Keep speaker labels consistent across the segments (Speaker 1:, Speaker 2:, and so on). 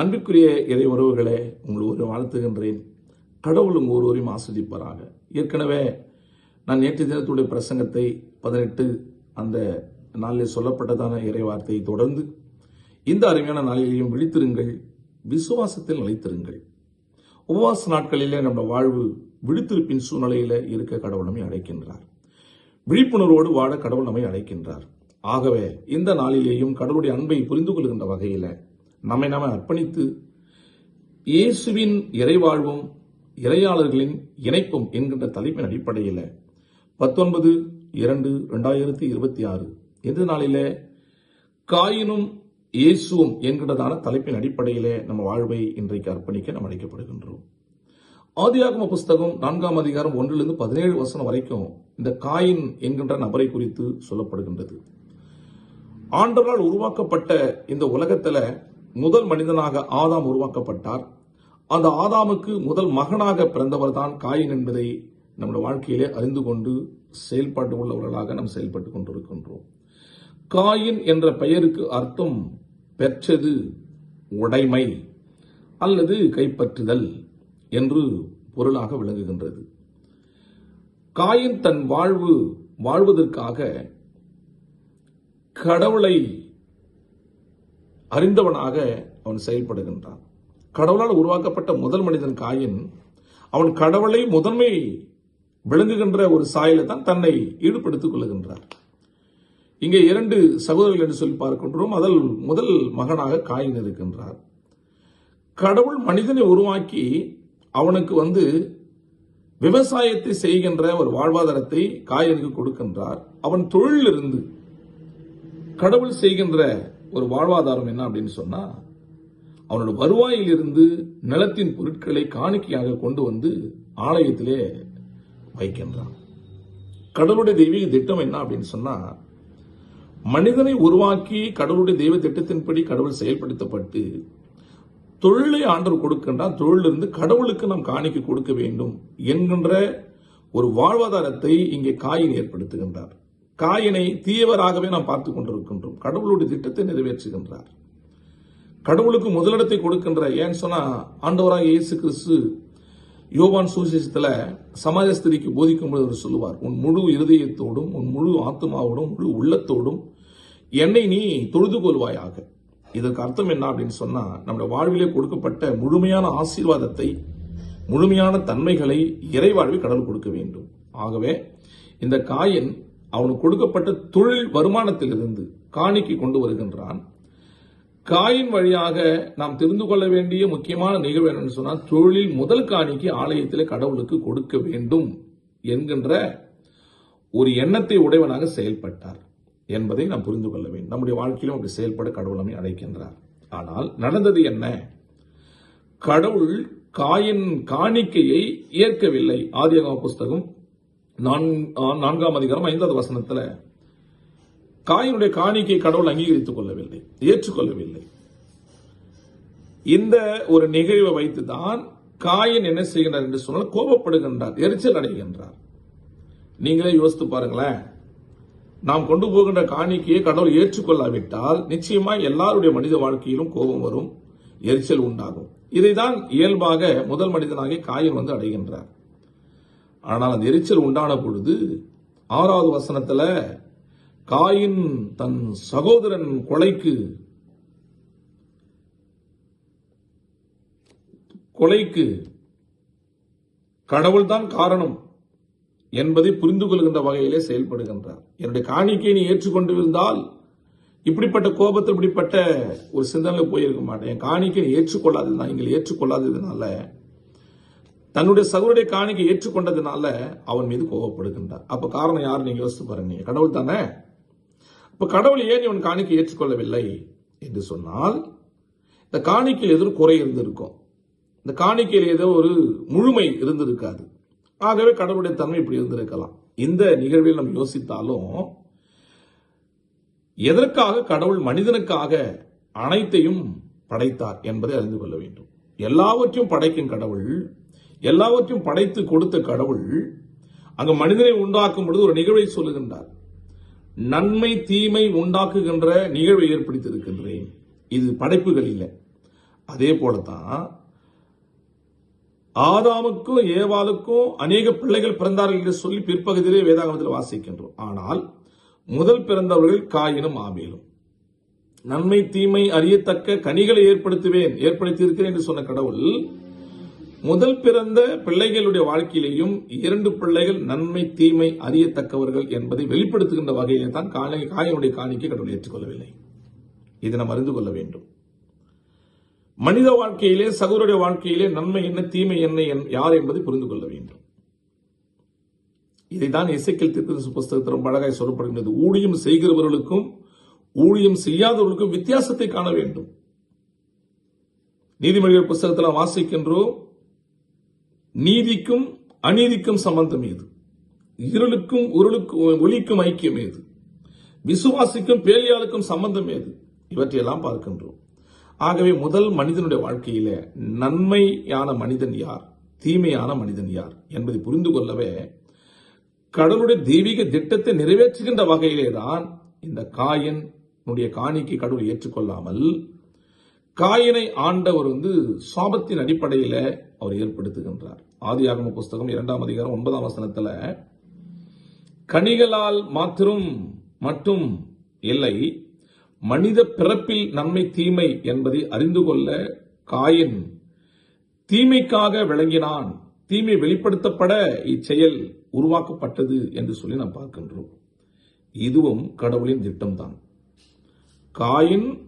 Speaker 1: அன்பிற்குரிய இறை உறவுகளே உங்களை ஒரு வாழ்த்துகின்றேன். கடவுள் உங்கள் ஒருவரையும் ஆஸ்வதிப்பாராக. ஏற்கனவே நான் நேற்று தினத்துடைய பிரசங்கத்தை பதினெட்டு அந்த நாளில் சொல்லப்பட்டதான இறை வார்த்தையை தொடர்ந்து இந்த அருமையான நாளிலேயும் விழித்திருங்கள் விசுவாசத்தில் நிலைத்திருங்கள். உபவாச நாட்களிலே நம்ம வாழ்வு விழித்திருப்பின் சூழ்நிலையில் இருக்க கடவுள் நம்மை அழைக்கின்றார். விழிப்புணர்வோடு வாழ கடவுள் நம்மை அழைக்கின்றார். ஆகவே இந்த நாளிலேயும் கடவுளுடைய அன்பை புரிந்து கொள்கின்ற வகையில் நம்மை நாம் அர்ப்பணித்து இயேசுவின் இறைவாழ்வும் இறையாளர்களின் இணைப்பும் என்கின்ற தலைப்பின் அடிப்படையில் பத்தொன்பது இரண்டு ரெண்டாயிரத்தி இருபத்தி ஆறு எந்த நாளில் காயினும் இயேசுவும் என்கிறதான தலைப்பின் அடிப்படையிலே நம்ம வாழ்வை இன்றைக்கு அர்ப்பணிக்க நாம் அழைக்கப்படுகின்றோம். ஆதியாகம புஸ்தகம் நான்காம் அதிகாரம் ஒன்றிலிருந்து பதினேழு வசனம் வரைக்கும் இந்த காயின் என்கின்ற நபரை குறித்து சொல்லப்படுகின்றது. ஆண்டவரால் உருவாக்கப்பட்ட இந்த உலகத்தில் முதல் மனிதனாக ஆதாம் உருவாக்கப்பட்டார். அந்த ஆதாமுக்கு முதல் மகனாக பிறந்தவர் தான் காயின் என்பதை நம்முடைய வாழ்க்கையிலே அறிந்து கொண்டு செயல்பாட்டு உள்ளவர்களாக நாம் செயல்பட்டு கொண்டிருக்கின்றோம். காயின் என்ற பெயருக்கு அர்த்தம் பெற்றது உடைமை அல்லது கைப்பற்றுதல் என்று பொருளாக விளங்குகின்றது. காயின் தன் வாழ்வு வாழ்வதற்காக கடவுளை அறிந்தவனாக அவன் செயல்படுகின்றான். கடவுளால் உருவாக்கப்பட்ட முதல் மனிதன் காயின் அவன் கடவுளை முதன்மை விளங்குகின்ற ஒரு சாயலை தான் தன்னை ஈடுபடுத்திக் கொள்ளுகின்றார் இங்கே இரண்டு சகோதரர்கள் என்று சொல்லி பார்க்கின்றோம். அதில் முதல் மகனாக காயின் இருக்கின்றார். கடவுள் மனிதனை உருவாக்கி அவனுக்கு வந்து விவசாயத்தை செய்கின்ற ஒரு வாழ்வாதாரத்தை காயனுக்கு கொடுக்கின்றார். அவன் தொழிலிருந்து கடவுள் செய்கின்ற ஒரு வாழ்வாதாரம் என்ன அப்படின்னு சொன்னா அவனோட வருவாயிலிருந்து நிலத்தின் பொருட்களை காணிக்கையாக கொண்டு வந்து ஆலயத்திலே வைக்கின்றான். கடவுளுடைய தெய்வீக திட்டம் என்ன அப்படின்னு சொன்னா மனிதனை உருவாக்கி கடவுளுடைய தெய்வ திட்டத்தின்படி கடவுள் செயல்படுத்தப்பட்டு தொழிலை ஆண்டவர் கொடுக்கின்றான். தொழிலிருந்து கடவுளுக்கு நாம் காணிக்கை கொடுக்க வேண்டும் என்கின்ற ஒரு வாழ்வாதாரத்தை இங்கே காயின் ஏற்படுத்துகின்றார். காயினை தீயவராகவே நாம் பார்த்து கொண்டிருக்கின்றோம். கடவுளுடைய திட்டத்தை நிறைவேற்றுகின்றார். கடவுளுக்கு முதலிடத்தை கொடுக்கின்ற ஏன்னு சொன்னால் ஆண்டவராக இயேசு கிறிஸ்து யோவான் சுவிசேஷத்துல சமாஜ ஸ்திரிக்கு போதிக்கும் பொழுது அவர் சொல்லுவார். உன் முழு இருதயத்தோடும் உன் முழு ஆத்மாவோடும் முழு உள்ளத்தோடும் என்னை நீ தொழுது கொள்வாயாக. இதற்கு அர்த்தம் என்ன அப்படின்னு சொன்னால் நம்முடைய வாழ்விலே கொடுக்கப்பட்ட முழுமையான ஆசீர்வாதத்தை முழுமையான தன்மைகளை இறைவாழ்வில் கடவுள் கொடுக்க வேண்டும். ஆகவே இந்த காயின் அவனுக்கு கொடுக்கப்பட்ட தொழில் வருமானத்திலிருந்து காணிக்கை கொண்டு வருகின்றான். காயின் வழியாக நாம் தெரிந்து கொள்ள வேண்டிய முக்கியமான நிகழ்வு என்னன்னு சொன்னால் தொழிலில் முதல் காணிக்கை ஆலயத்தில் கடவுளுக்கு கொடுக்க வேண்டும் என்கின்ற ஒரு எண்ணத்தை உடையவனாக செயல்பட்டார் என்பதை நாம் புரிந்து கொள்ள வேண்டும். நம்முடைய வாழ்க்கையிலும் அப்படி செயல்பட கடவுள் நம்மை அழைக்கின்றார். ஆனால் நடந்தது என்ன? கடவுள் காயின் காணிக்கையை ஏற்கவில்லை. ஆதியகம புஸ்தகம் நான்காம் அதிகாரம் ஐந்தாவது வசனத்தில் காயினுடைய காணிக்கை கடவுள் அங்கீகரித்துக் கொள்ளவில்லை ஏற்றுக்கொள்ளவில்லை. இந்த ஒரு நிகழ்வை வைத்து தான் காயின் என்ன செய்கின்றார் என்று சொன்னால் கோபப்படுகின்றார் எரிச்சல் அடைகின்றார். நீங்களே யோசித்து பாருங்களேன் நாம் கொண்டு போகின்ற காணிக்கையை கடவுள் ஏற்றுக்கொள்ளாவிட்டால் நிச்சயமாக எல்லாருடைய மனித வாழ்க்கையிலும் கோபம் வரும் எரிச்சல் உண்டாகும். இதைதான் இயல்பாக முதல் மனிதனாகிய காயின் வந்து அடைகின்றார். ஆனால் அந்த எரிச்சல் உண்டான பொழுது ஆறாவது வசனத்துல காயின் தன் சகோதரன் கொலைக்கு கொலைக்கு கடவுள்தான் காரணம் என்பதை புரிந்து கொள்கின்ற வகையிலே செயல்படுகின்றார். என்னுடைய காணிக்கையை நீ ஏற்றுக்கொண்டு இருந்தால் இப்படிப்பட்ட கோபத்தில் இப்படிப்பட்ட ஒரு சிந்தனையில் போயிருக்க மாட்டேன். என் காணிக்கை நீ ஏற்றுக்கொள்ளாது நான் நீங்கள் ஏற்றுக்கொள்ளாததுனால தன்னுடைய சகோருடைய காணிக்கை ஏற்றுக்கொண்டதுனால அவன் மீது கோபப்படுகின்றார் அப்ப காரணம் யார்? நீங்க யோசித்து பாருங்க. கடவுள் தானே? இப்ப கடவுள் ஏன் இவன் காணிக்கை ஏற்றுக்கொள்ளவில்லை? என்று சொன்னால் இந்த காணிக்கையில் ஏதோ குறை இருந்திருக்கும். இந்த காணிக்கையில் ஏதோ ஒரு முழுமை இருந்திருக்காது. ஆகவே கடவுளுடைய தன்மை இப்படி இருந்திருக்கலாம். இந்த நிகழ்வில் நம்ம யோசித்தாலும் எதற்காக கடவுள் மனிதனுக்காக அனைத்தையும் படைத்தார் என்பதை அறிந்து கொள்ள வேண்டும். எல்லாவற்றையும் படைக்கும் கடவுள் எல்லாவற்றையும் படைத்து கொடுத்த கடவுள் அங்கு மனிதனை உண்டாக்கும் பொழுது ஒரு நிகழ்வை சொல்லுகின்றார். நன்மை தீமை உண்டாக்குகின்ற நிகழ்வை ஏற்படுத்தியிருக்கின்றேன். இது படைப்புகள் இல்லை. அதே போலதான் ஆதாமுக்கும் ஏவாளுக்கும் அநேக பிள்ளைகள் பிறந்தார்கள் என்று சொல்லி பிற்பகுதியிலே வேதாகமத்தில் வாசிக்கின்றோம். ஆனால் முதல் பிறந்தவர்கள் காயினும் ஆபேலும் நன்மை தீமை அறியத்தக்க கனிகளை ஏற்படுத்துவேன் ஏற்படுத்தியிருக்கிறேன் என்று சொன்ன கடவுள் முதல் பிறந்த பிள்ளைகளுடைய வாழ்க்கையிலேயும் இரண்டு பிள்ளைகள் நன்மை தீமை அறியத்தக்கவர்கள் என்பதை வெளிப்படுத்துகின்ற வகையிலே தான் காலை காயனுடைய காணிக்கை கடவுள் ஏற்றுக்கொள்ளவில்லை. இதை நாம் அறிந்து கொள்ள வேண்டும். மனித வாழ்க்கையிலே சகோதருடைய வாழ்க்கையிலே நன்மை என்ன தீமை என்ன என்- யார் என்பதை புரிந்து கொள்ள வேண்டும். இதைதான் இசைக்கல் தீர்க்கதரிசி புஸ்தகத்தில் ரொம்ப அழகாய் சொல்லப்படுகின்றது. ஊழியம் செய்கிறவர்களுக்கும் ஊழியம் செய்யாதவர்களுக்கும் வித்தியாசத்தை காண வேண்டும். நீதிமொழிகள் புஸ்தகத்தில் வாசிக்கின்றோம் நீதிக்கும் அநீதிக்கும் சம்பந்தம் ஏது? இருளுக்கும் உருளுக்கும் ஒளிக்கும் ஐக்கியம் ஏது? விசுவாசிக்கும் பேலியாளுக்கும் சம்பந்தம் ஏது? இவற்றையெல்லாம் பார்க்கின்றோம். ஆகவே முதல் மனிதனுடைய வாழ்க்கையில நன்மையான மனிதன் யார்? தீமையான மனிதன் யார்? என்பதை புரிந்து கொள்ளவே கடவுளுடைய தெய்வீக திட்டத்தை நிறைவேற்றுகின்ற வகையிலே தான் இந்த காயனுடைய காணிக்கை கடவுள் ஏற்றுக்கொள்ளாமல் காயனை ஆண்டவர் வந்து சாபத்தின் அடிப்படையில அவர் ஏற்படுத்துகின்றார். ஆதியாகம புஸ்தகம் இரண்டாம் அதிகாரம் ஒன்பதாம் வசனத்தில் கனிகளால் மாத்திரம் மட்டும் இல்லை மனித பிறப்பில் நன்மை தீமை என்பதை அறிந்து கொள்ள காயின் தீமைக்காக விளங்கினான். தீமை வெளிப்படுத்தப்பட இச்செயல் உருவாக்கப்பட்டது என்று சொல்லி நாம் பார்க்கின்றோம். இதுவும் கடவுளின் திட்டம்தான். காயின்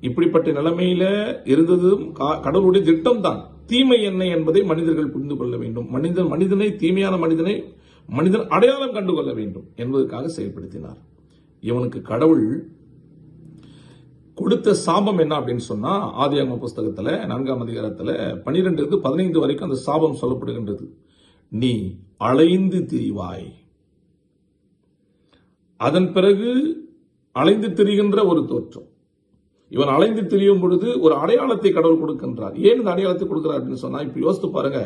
Speaker 1: இப்படிப்பட்ட நிலைமையில இருந்ததும் கா- கடவுளுடைய திட்டம் தான் தீமை என்ன என்பதை மனிதர்கள் புரிந்து கொள்ள வேண்டும். மனிதன் மனிதனை தீமையான மனிதனை மனிதன் அடையாளம் கண்டு கொள்ள வேண்டும் என்பதற்காக செயல்படுத்தினார். இவனுக்கு கடவுள் கொடுத்த சாபம் என்ன அப்படின்னு சொன்னா ஆதியாகம புஸ்தகத்துல நான்காம் அதிகாரத்துல பனிரெண்டு இருந்து பதினைந்து வரைக்கும் அந்த சாபம் சொல்லப்படுகின்றது. நீ அலைந்து திரிவாய். அதன் பிறகு அலைந்து திரிகின்ற ஒரு தோற்றம். இவன் அலைந்து திரியும் பொழுது ஒரு அடையாளத்தை கடவுள் கொடுக்கின்றார். ஏன் இந்த அடையாளத்தை கொடுக்கிறார் அப்படின்னு சொன்னா இப்ப யோசித்து பாருங்க.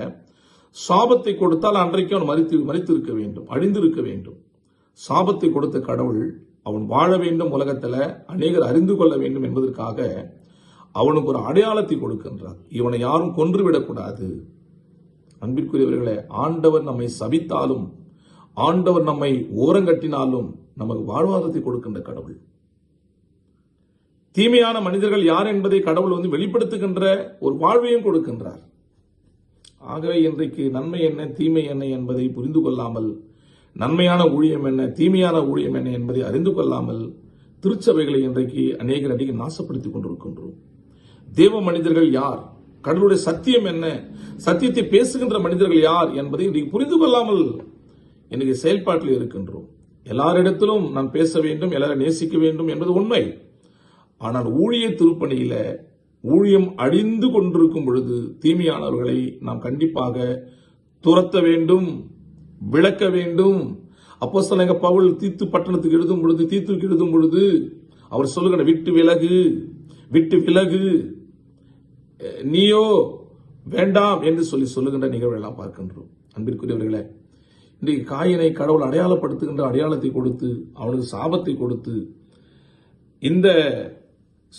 Speaker 1: சாபத்தை கொடுத்தால் அன்றைக்கு அவன் மறித்து மறித்திருக்க வேண்டும் அழிந்திருக்க வேண்டும். சாபத்தை கொடுத்த கடவுள் அவன் வாழ வேண்டும் உலகத்துல அநேகர் அறிந்து கொள்ள வேண்டும் என்பதற்காக அவனுக்கு ஒரு அடையாளத்தை கொடுக்கின்றார். இவனை யாரும் கொன்றுவிடக்கூடாது அன்பிற்குரியவர்களே ஆண்டவர் நம்மை சபித்தாலும் ஆண்டவர் நம்மை ஓரங்கட்டினாலும் நமக்கு வாழ்வாதாரத்தை கொடுக்கின்ற கடவுள். தீமையான மனிதர்கள் யார் என்பதை கடவுள் வந்து வெளிப்படுத்துகின்ற ஒரு வாழ்வையும் கொடுக்கின்றார். ஆகவே இன்றைக்கு நன்மை என்ன தீமை என்ன என்பதை புரிந்து கொள்ளாமல் நன்மையான ஊழியம் என்ன தீமையான ஊழியம் என்ன என்பதை அறிந்து கொள்ளாமல் திருச்சபைகளை இன்றைக்கு அநேகர் நடிகை நாசப்படுத்திக் கொண்டிருக்கின்றோம். தேவ மனிதர்கள் யார்? கடவுளுடைய சத்தியம் என்ன? சத்தியத்தை பேசுகின்ற மனிதர்கள் யார் என்பதை இன்றைக்கு புரிந்து கொள்ளாமல் இன்னைக்கு செயல்பாட்டில் இருக்கின்றோம். எல்லாரிடத்திலும் நான் பேச வேண்டும் எல்லாரும் நேசிக்க வேண்டும் என்பது உண்மை. ஆனால் ஊழிய திருப்பணியில ஊழியம் அழிந்து கொண்டிருக்கும் பொழுது தீமையானவர்களை நாம் கண்டிப்பாக துரத்த வேண்டும் விளக்க வேண்டும். அப்போ பவுல் தீத்து பட்டணத்துக்கு எழுதும் பொழுது தீத்துக்கு எழுதும் பொழுது அவர் சொல்லுகிற விட்டு விலகு விட்டு விலகு. நீயோ வேண்டாம் என்று சொல்லி சொல்லுகின்ற நிகழ்வெல்லாம் பார்க்கின்றோம். அன்பிற்குரியவர்களே இன்றைக்கு காயினை கடவுள் அடையாளப்படுத்துகின்ற அடையாளத்தை கொடுத்து அவனுக்கு சாபத்தை கொடுத்து இந்த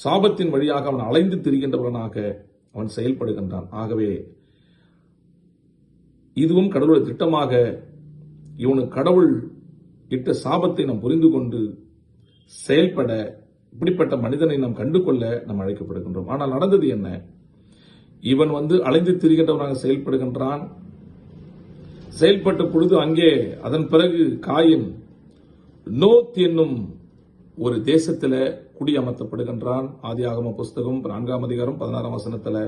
Speaker 1: சாபத்தின் வழியாக அவன் அலைந்து திரிகின்றவனாக அவன் செயல்படுகின்றான். ஆகவே இதுவும் கடவுளுடைய திட்டமாக இவனுக்கு கடவுள் இட்ட சாபத்தை நாம் புரிந்து கொண்டு செயல்பட இப்படிப்பட்ட மனிதனை நாம் கண்டுகொள்ள நாம் அழைக்கப்படுகின்றோம். ஆனால் நடந்தது என்ன? இவன் வந்து அலைந்து திரிகின்றவனாக செயல்படுகின்றான். செயல்பட்ட பொழுது அங்கே அதன் பிறகு காயின் நோத் என்னும் ஒரு தேசத்தில் குடியமர்த்தப்படுகின்றான். ஆதியாகம புஸ்தகம் நான்காம் அதிகாரம் பதினாறாம் வசனத்தில்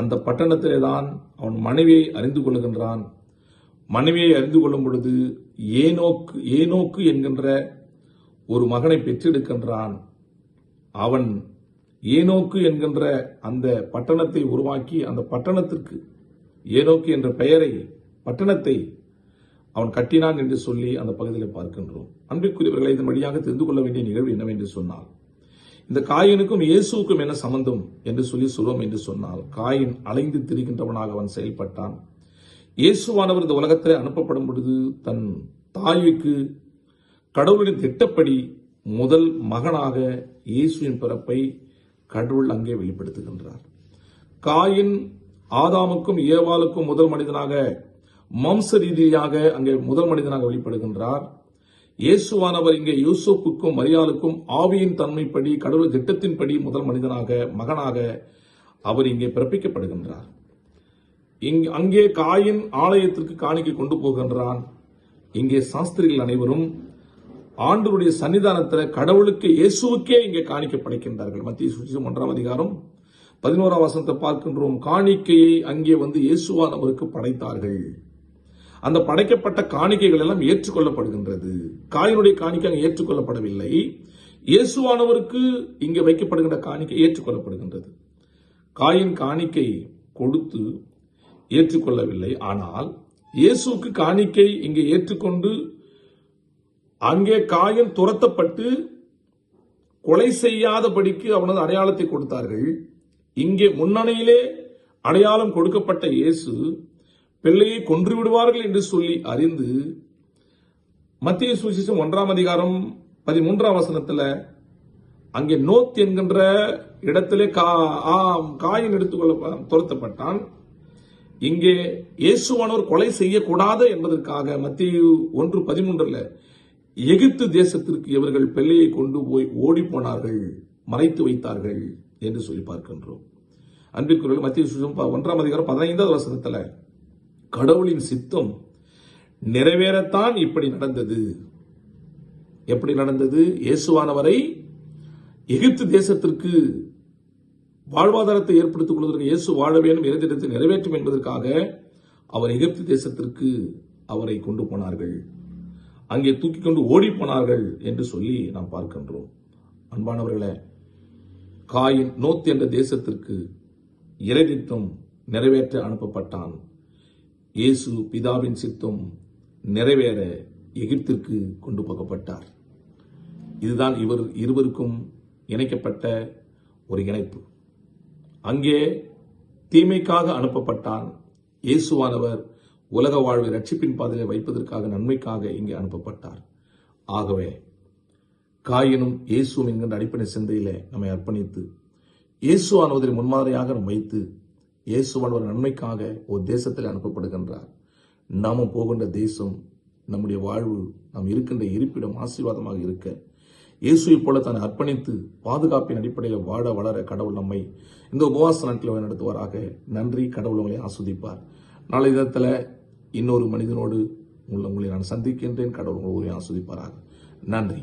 Speaker 1: அந்த பட்டணத்திலே தான் அவன் மனைவியை அறிந்து கொள்ளுகின்றான் மனைவியை அறிந்து கொள்ளும் பொழுது ஏனோக்கு ஏனோக்கு என்கின்ற ஒரு மகனை பெற்றெடுக்கின்றான். அவன் ஏனோக்கு என்கின்ற அந்த பட்டணத்தை உருவாக்கி அந்த பட்டணத்திற்கு ஏனோக்கு என்ற பெயரை பட்டணத்தை அவன் கட்டினான் என்று சொல்லி அந்த பகுதியில் பார்க்கின்றோம். அன்பிற்குரியவர்களை இதன் வழியாக தெரிந்து கொள்ள வேண்டிய நிகழ்வு என்னவென்று சொன்னால் இந்த காயினுக்கும் இயேசுவுக்கும் என்ன சம்பந்தம் என்று சொல்லி சொல்வோம் என்று சொன்னால் காயின் அலைந்து திரிகின்றவனாக அவன் செயல்பட்டான். இயேசுவானவர் இந்த உலகத்தில் அனுப்பப்படும் பொழுது தன் தாய்க்கு கடவுளின் திட்டப்படி முதல் மகனாக இயேசுவின் பிறப்பை கடவுள் அங்கே வெளிப்படுத்துகின்றார். காயின் ஆதாமுக்கும் ஏவாளுக்கும் முதல் மனிதனாக மாம்ச ரீதியாக அங்கே முதல் மனிதனாக வெளிப்படுகின்றார். இயேசுவானவர் இங்கே யூசுப்புக்கும் மரியாளுக்கும் ஆவியின் தன்மைப்படி கடவுள் திட்டத்தின்படி முதல் மனிதனாக மகனாக அவர் இங்கே பிறப்பிக்கப்படுகின்றார். இங் அங்கே காயின் ஆலயத்திற்கு காணிக்கை கொண்டு போகின்றான். இங்கே சாஸ்திரிகள் அனைவரும் ஆண்டவருடைய சன்னிதானத்தில் கடவுளுக்கு இயேசுவுக்கே இங்கே காணிக்க படைக்கின்றார்கள் மத்திய சுவிசேஷம் ஒன்றாம் அதிகாரம் பதினோராம் வசனத்தை பார்க்கின்றோம். காணிக்கையை அங்கே வந்து இயேசுவானவருக்கு படைத்தார்கள். அந்த படைக்கப்பட்ட காணிக்கைகள் எல்லாம் ஏற்றுக்கொள்ளப்படுகின்றது. காயினுடைய காணிக்கை அங்கே ஏற்றுக்கொள்ளப்படவில்லை. இயேசுவானவருக்கு இங்கே வைக்கப்படுகின்ற காணிக்கை ஏற்றுக்கொள்ளப்படுகின்றது. காயின் காணிக்கை கொடுத்து ஏற்றுக்கொள்ளவில்லை. ஆனால் இயேசுவுக்கு காணிக்கை இங்கே ஏற்றுக்கொண்டு அங்கே காயின் துரத்தப்பட்டு கொலை செய்யாதபடிக்கு அவனது அடையாளத்தை கொடுத்தார்கள். இங்கே முன்னணியிலே அடையாளம் கொடுக்கப்பட்ட இயேசு பிள்ளையை கொன்று விடுவார்கள் என்று சொல்லி அறிந்து மத்திய சுவிசேஷம் ஒன்றாம் அதிகாரம் பதிமூன்றாம் வசனத்துல அங்கே நோத் என்கின்ற இடத்திலே கா- ஆ- காயின் எடுத்துக்கொள்ள துரத்தப்பட்டான். இங்கே இயேசுவானோர் கொலை செய்யக்கூடாது என்பதற்காக மத்திய ஒன்று பதிமூன்றுல எகிப்து தேசத்திற்கு இவர்கள் பிள்ளையை கொண்டு போய் ஓடி போனார்கள் மறைத்து வைத்தார்கள் என்று சொல்லி பார்க்கின்றோம். அன்பிற்குரிய மத்திய சுவிசேஷம் ஒன்றாம் அதிகாரம் பதினைந்தாவது வசனத்துல கடவுளின் சித்தம் நிறைவேறத்தான் இப்படி நடந்தது. எப்படி நடந்தது? இயேசுவானவரை எகிப்து தேசத்திற்கு வாழ்வாதாரத்தை ஏற்படுத்திக் கொள்வதற்கு இயேசு வாழ வேண்டும் இறுதிடத்தை நிறைவேற்றும் என்பதற்காக அவர் எகிப்து தேசத்திற்கு அவரை கொண்டு போனார்கள். அங்கே தூக்கி கொண்டு ஓடி போனார்கள் என்று சொல்லி நாம் பார்க்கின்றோம். அன்பானவர்களே காயின் நோத் என்ற தேசத்திற்கு இறைதித்தம் நிறைவேற்ற அனுப்பப்பட்டான். இயேசு பிதாவின் சித்தம் நிறைவேற எகிப்திற்கு கொண்டு போகப்பட்டார். இதுதான் இவர் இருவருக்கும் இணைக்கப்பட்ட ஒரு இணைப்பு. அங்கே தீமைக்காக அனுப்பப்பட்டான் இயேசுவானவர். உலக வாழ்வை ரட்சிப்பின் பாதையை வைப்பதற்காக நன்மைக்காக இங்கே அனுப்பப்பட்டார். ஆகவே காயினும் இயேசுவும் என்கின்ற அடிப்படை சிந்தையில நம்மை அர்ப்பணித்து இயேசுவானவரை முன்மாதிரியாக நம் வைத்து இயேசுவானவர் நன்மைக்காக ஒரு தேசத்தில் அனுப்பப்படுகின்றார். நாமும் போகின்ற தேசம் நம்முடைய வாழ்வு நாம் இருக்கின்ற இருப்பிடம் ஆசீர்வாதமாக இருக்க இயேசுவைப் போல தன்னை அர்ப்பணித்து பாதுகாப்பின் அடிப்படையில் வாழ வளர கடவுள் நம்மை இந்த உபவாச நாட்களை நடத்துவாராக நன்றி. கடவுள் உங்களை ஆஸ்வதிப்பார். நாளை தினத்தில் இன்னொரு மனிதனோடு உங்களை நான் சந்திக்கின்றேன். கடவுள் உங்களை ஆஸ்வதிப்பாராக. நன்றி.